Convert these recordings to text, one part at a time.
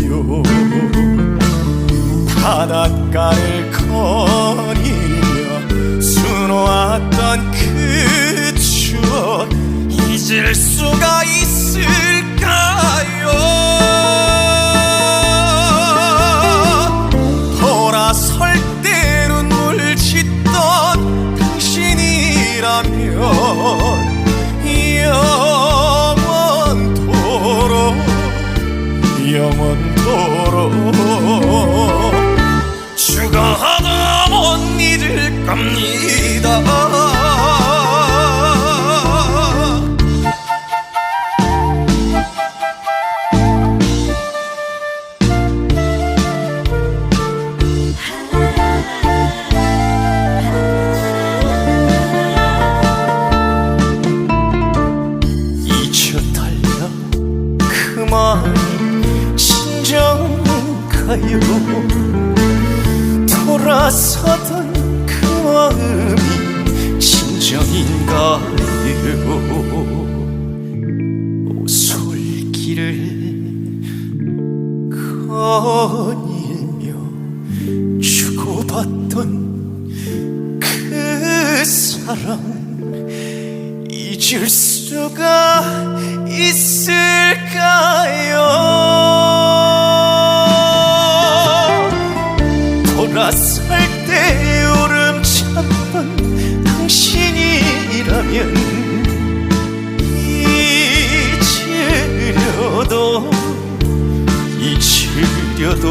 아닌가요. 바닷가를 거니며 수놓았던 그 추억 잊을 수가 있을까요? 돌아설 때 눈물 짓던 당신이라면 영원토록 영원 그만 진정가요. 돌아서던 그 마음이 진정인가요? 솔길을 거닐며 주고받던 그 사랑 잊을 수가 있을까요? 돌아설 때 울음 찾던 당신이라면 잊으려도 잊으려도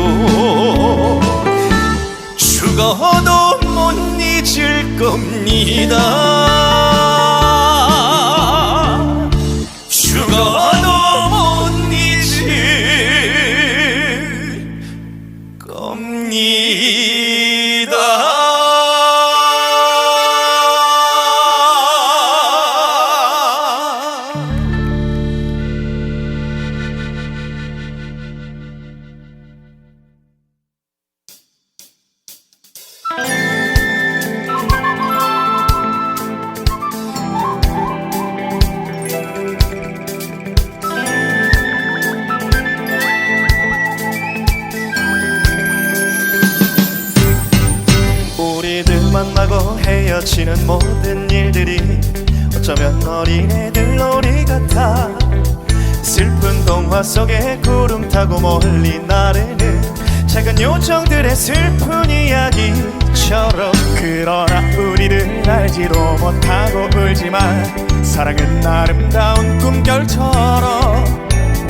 죽어도 못 잊을 겁니다 만나고 헤어지는 모든 일들이 어쩌면 어린애들 놀이 같아. 슬픈 동화 속에 구름 타고 멀리 나르는 작은 요정들의 슬픈 이야기처럼 그러나 우리들 알지도 못하고 울지만 사랑은 아름다운 꿈결처럼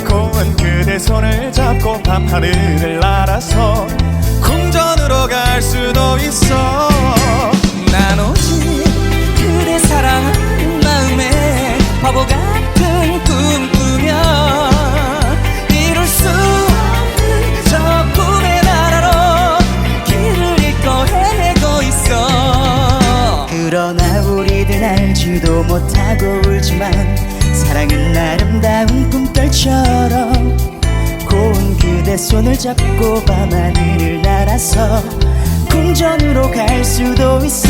고운 그대 손을 잡고 밤하늘을 날아서 궁전으로 갈수 알지도 못하고 울지만 사랑은 아름다운 꿈결처럼 고운 그대 손을 잡고 밤하늘을 날아서 궁전으로 갈 수도 있어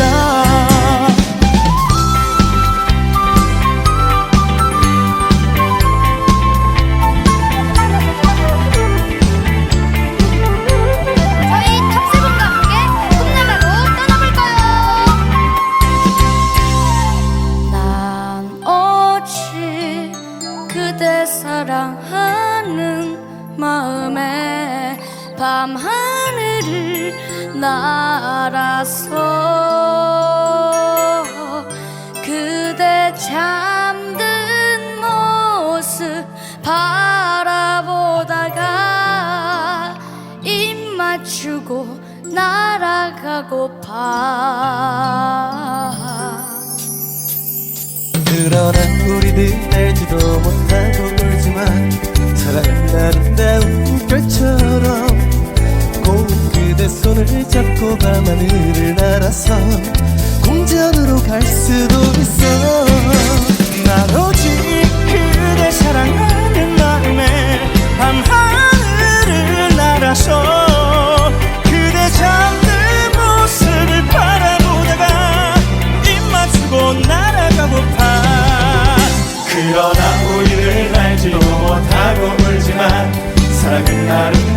밤 하늘을 날아서 그대 잠든 모습 바라보다가 입 맞추고 날아가고파 그러나 우리들 알지도 못하고 울지만 사랑은 아름다운 별처럼 그대 손을 잡고 밤하늘을 날아서 궁전으로 갈 수도 있어. 난 오직 그대 사랑하는 마음에 밤하늘을 날아서 그대 잠든 모습을 바라보다가 입 맞추고 날아가고파 그러나 우리를 알지도 못하고 울지만 사랑은 아름